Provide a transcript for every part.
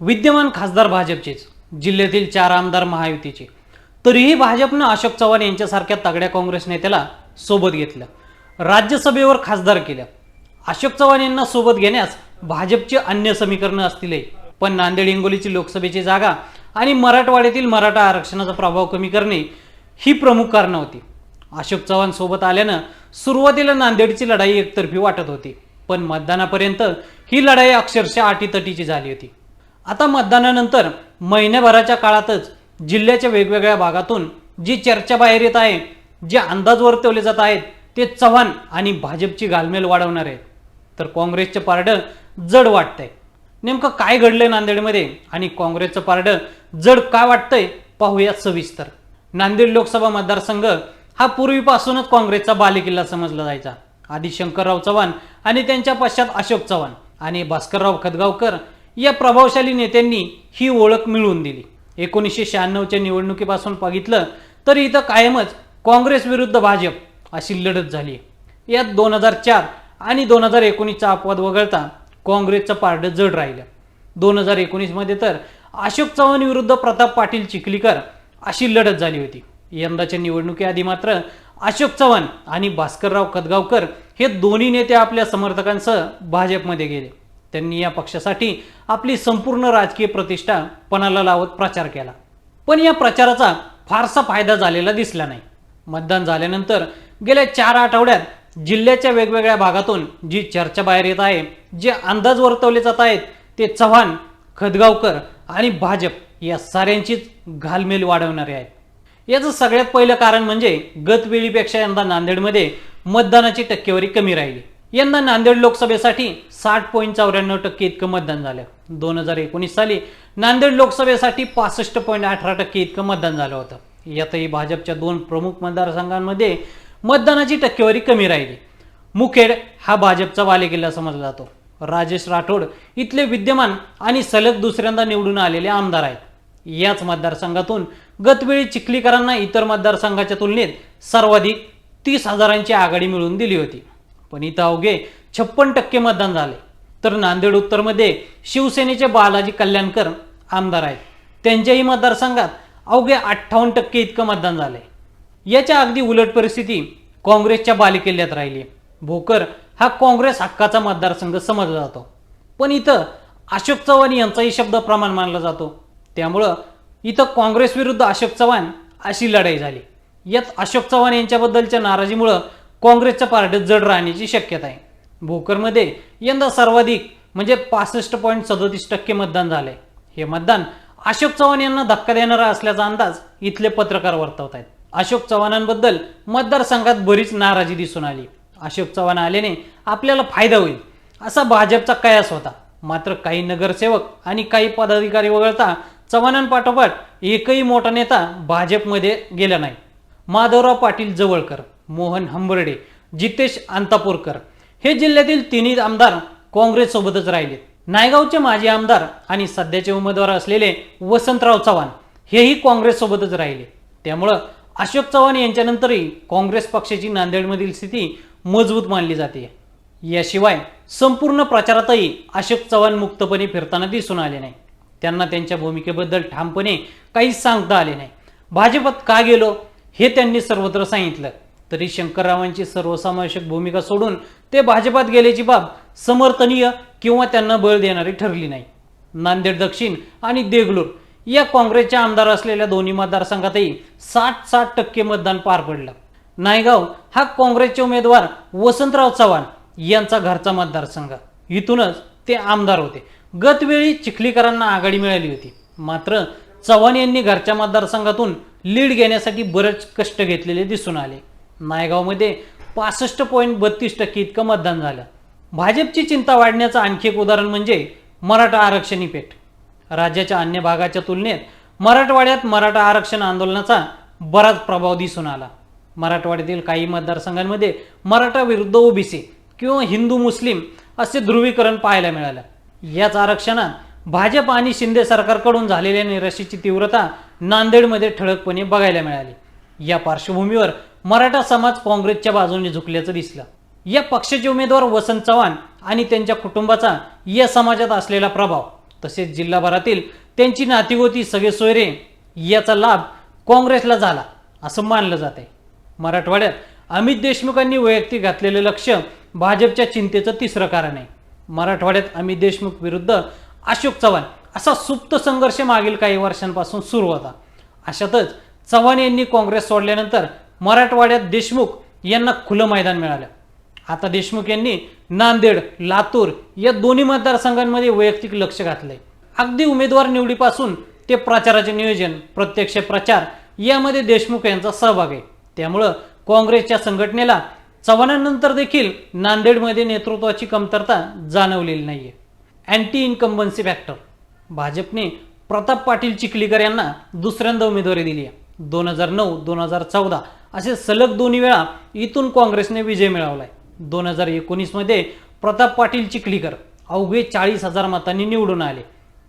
विद्यमान खासदार भाजपचेच जिल्ह्यातील चार आमदार महायुतीचे. तरीही भाजपनं अशोक चव्हाण यांच्यासारख्या तगड्या काँग्रेस नेत्याला सोबत घेतलं राज्यसभेवर खासदार केलं. अशोक चव्हाण यांना सोबत घेण्यास भाजपचे अन्य समीकरणं असतीलही पण नांदेड हिंगोलीची लोकसभेची जागा आणि मराठवाड्यातील मराठा आरक्षणाचा प्रभाव कमी करणे ही प्रमुख कारणं होती. अशोक चव्हाण सोबत आल्यानं सुरुवातीला नांदेडची लढाई एकतर्फी वाटत होती पण मतदानापर्यंत ही लढाई अक्षरशः अटीतटीची झाली होती. आता मतदानानंतर महिन्याभराच्या काळातच जिल्ह्याच्या वेगवेगळ्या भागातून जी चर्चा बाहेर येत आहे जे अंदाज वर्तवले जात आहेत ते चव्हाण आणि भाजपची घालमेल वाढवणार आहेत. तर काँग्रेसचं पारडं जड वाटतंय. नेमकं काय घडलंय नांदेडमध्ये आणि काँग्रेसचं पारडं जड का वाटतंय पाहूया सविस्तर. नांदेड लोकसभा मतदारसंघ हा पूर्वीपासूनच काँग्रेसचा बालेकिल्ला समजला जायचा. आधी शंकरराव चव्हाण आणि त्यांच्या पश्चात अशोक चव्हाण आणि भास्करराव खदगावकर या प्रभावशाली नेत्यांनी ही ओळख मिळवून दिली. एकोणीसशे शहाण्णवच्या निवडणुकीपासून बघितलं तर इथं कायमच काँग्रेस विरुद्ध भाजप अशी लढत झाली यात दोन हजार चार आणि दोन हजार एकोणीसचा अपवाद वगळता काँग्रेसचं पारडं जड राहिलं. दोन हजार एकोणीसमध्ये तर अशोक चव्हाण विरुद्ध प्रताप पाटील चिखलीकर अशी लढत झाली होती. यंदाच्या निवडणुकीआधी मात्र अशोक चव्हाण आणि भास्करराव कदगावकर हे दोन्ही नेते आपल्या समर्थकांसह भाजपमध्ये गेले. त्यांनी या पक्षासाठी आपली संपूर्ण राजकीय प्रतिष्ठा पणाला लावत प्रचार केला. पण या प्रचाराचा फारसा फायदा झालेला दिसला नाही. मतदान झाल्यानंतर गेल्या चार आठवड्यात जिल्ह्याच्या वेगवेगळ्या भागातून जी चर्चा बाहेर येत आहे जे अंदाज वर्तवले जात आहेत ते चव्हाण खदगावकर आणि भाजप या साऱ्यांचीच घालमेल वाढवणारे आहेत. याचं सगळ्यात पहिलं कारण म्हणजे गतवेळीपेक्षा यंदा नांदेडमध्ये मतदानाची टक्केवारी कमी राहिली. यंदा नांदेड लोकसभेसाठी साठ पॉईंट चौऱ्याण्णव टक्के इतकं मतदान झालं. दोन हजार एकोणीस साली नांदेड लोकसभेसाठी पासष्ट पॉईंट अठरा टक्के इतकं मतदान झालं होतं. यातही भाजपच्या दोन प्रमुख मतदारसंघांमध्ये मतदानाची टक्केवारी कमी राहिली. मुखेड हा भाजपचा बालेकिल्ला समजला जातो. राजेश राठोड इथले विद्यमान आणि सलग दुसऱ्यांदा निवडून आलेले आमदार आहेत. याच मतदारसंघातून गतवेळी चिखलीकरांना इतर मतदारसंघाच्या तुलनेत सर्वाधिक तीस हजारांची आघाडी मिळवून दिली होती. पण इथं अवघे छप्पन टक्के मतदान झाले. तर नांदेड उत्तरमध्ये शिवसेनेचे बालाजी कल्याणकर आमदार आहेत. त्यांच्याही मतदारसंघात अवघे अठ्ठावन्न टक्के इतकं मतदान झालंय. याच्या अगदी उलट परिस्थिती काँग्रेसच्या बालेकिल्ल्यात राहिली भोकर हा काँग्रेस हक्काचा मतदारसंघ समजला जातो. पण इथं अशोक चव्हाण यांचाही शब्द प्रमाण मानला जातो. त्यामुळं इथं काँग्रेस विरुद्ध अशोक चव्हाण अशी लढाई झाली. यात अशोक चव्हाण यांच्याबद्दलच्या नाराजीमुळं काँग्रेसच्या पार्टीत जड राहण्याची शक्यता आहे. भोकरमध्ये यंदा सर्वाधिक म्हणजे पासष्ट पॉईंट सदोतीस टक्के मतदान झालंय. हे मतदान अशोक चव्हाण यांना धक्का देणारा असल्याचा अंदाज इथले पत्रकार वर्तवत आहेत अशोक चव्हाणांबद्दल मतदारसंघात बरीच नाराजी दिसून आली. अशोक चव्हाण आल्याने आपल्याला फायदा होईल असा भाजपचा कयास होता. मात्र काही नगरसेवक आणि काही पदाधिकारी वगळता चव्हाणांपाठोपाठ एकही मोठा नेता भाजपमध्ये गेला नाही. माधवराव पाटील जवळकर मोहन हंबर्डे जितेश अंतापूरकर. हे जिल्ह्यातील तिन्ही आमदार काँग्रेससोबतच राहिले. नायगावचे माजी आमदार आणि सध्याचे उमेदवार असलेले वसंतराव चव्हाण हेही काँग्रेससोबतच राहिले. त्यामुळं अशोक चव्हाण यांच्यानंतरही काँग्रेस पक्षाची नांदेडमधील स्थिती मजबूत मानली जाते. याशिवाय संपूर्ण प्रचारातही अशोक चव्हाण मुक्तपणे फिरताना दिसून आले नाही. त्यांना त्यांच्या भूमिकेबद्दल ठामपणे काहीच सांगता आले नाही. भाजपात का गेलो हे त्यांनी सर्वत्र सांगितलं. तरी शंकररावांची सर्वसमावेशक भूमिका सोडून ते भाजपात गेल्याची बाब समर्थनीय किंवा त्यांना बळ देणारी ठरली नाही. नांदेड दक्षिण आणि देगलूर या काँग्रेसच्या आमदार असलेल्या दोन्ही मतदारसंघातही साठ साठ टक्के मतदान पार पडलं. नायगाव हा काँग्रेसचे उमेदवार वसंतराव चव्हाण यांचा घरचा मतदारसंघ. इथूनच ते आमदार होते. गतवेळी चिखलीकरांना आघाडी मिळाली होती. मात्र चव्हाण यांनी घरच्या मतदारसंघातून लीड घेण्यासाठी बरेच कष्ट घेतलेले दिसून आले. नायगावमध्ये पासष्ट पॉईंट बत्तीस टक्के इतकं मतदान झालं. भाजपची चिंता वाढण्याचं आणखी एक उदाहरण म्हणजे मराठा आरक्षणी पेठ. राज्याच्या अन्य भागाच्या तुलनेत मराठवाड्यात मराठा आरक्षण आंदोलनाचा बराच प्रभाव दिसून आला. मराठवाड्यातील काही मतदारसंघांमध्ये मराठा विरुद्ध ओबीसी किंवा हिंदू मुस्लिम असे ध्रुवीकरण पाहायला मिळालं. याच आरक्षणात भाजप आणि शिंदे सरकारकडून झालेल्या निराशेची तीव्रता नांदेडमध्ये ठळकपणे बघायला मिळाली. या पार्श्वभूमीवर मराठा समाज काँग्रेसच्या बाजूने झुकल्याचं दिसलं. या पक्षाचे उमेदवार वसंत चव्हाण आणि त्यांच्या कुटुंबाचा या समाजात असलेला प्रभाव तसेच जिल्हाभरातील त्यांची नातीगोती सगळे सोयरे याचा लाभ काँग्रेसला झाला असं मानलं जात आहे मराठवाड्यात अमित देशमुखांनी वैयक्तिक घातलेलं लक्ष भाजपच्या चिंतेचं तिसरं कारण आहे. मराठवाड्यात अमित देशमुख विरुद्ध अशोक चव्हाण असा सुप्त संघर्ष मागील काही वर्षांपासून सुरू होता. अशातच चव्हाण यांनी काँग्रेस सोडल्यानंतर मराठवाड्यात देशमुख यांना खुलं मैदान मिळालं. आता देशमुख यांनी नांदेड लातूर या दोन्ही मतदारसंघांमध्ये वैयक्तिक लक्ष घातलंय. अगदी उमेदवार निवडीपासून ते प्रचाराचे नियोजन प्रत्यक्ष प्रचार यामध्ये देशमुख यांचा सहभाग आहे. त्यामुळं काँग्रेसच्या संघटनेला चव्हाणांनंतर देखील नांदेडमध्ये नेतृत्वाची कमतरता जाणवलेली नाहीये. अँटी इन्कम्बन्सी फॅक्टर भाजपने प्रताप पाटील चिखलीकर यांना दुसऱ्यांदा उमेदवारी दिली आहे. दोन हजार नऊ दोन हजार चौदा असे सलग दोन्ही वेळा इथून काँग्रेसने विजय मिळवलाय. दोन हजार एकोणीसमध्ये प्रताप पाटील चिखलीकर अवघे चाळीस हजार मतांनी निवडून आले.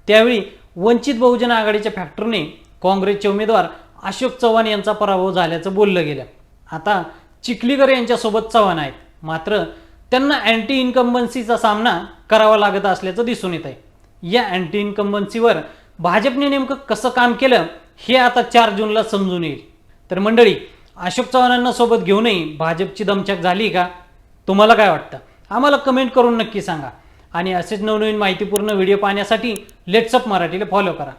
त्यावेळी वंचित बहुजन आघाडीच्या फॅक्टरने काँग्रेसचे उमेदवार अशोक चव्हाण यांचा पराभव झाल्याचं बोललं गेलं. आता चिखलीकर यांच्यासोबत चव्हाण आहेत. मात्र त्यांना अँटी इन्कम्बन्सीचा सामना करावा लागत असल्याचं दिसून येत आहे या अँटी इन्कम्बन्सीवर भाजपने नेमकं कसं काम केलं हे आता चार जूनला समजून येईल. तर मंडळी अशोक चव्हाणांना सोबत घेऊनही भाजपची दमछाक झाली का? तुम्हाला काय वाटतं? आम्हाला कमेंट करून नक्की सांगा. आणि असेच नवनवीन माहितीपूर्ण व्हिडिओ पाहण्यासाठी लेट्सअप मराठीला फॉलो करा.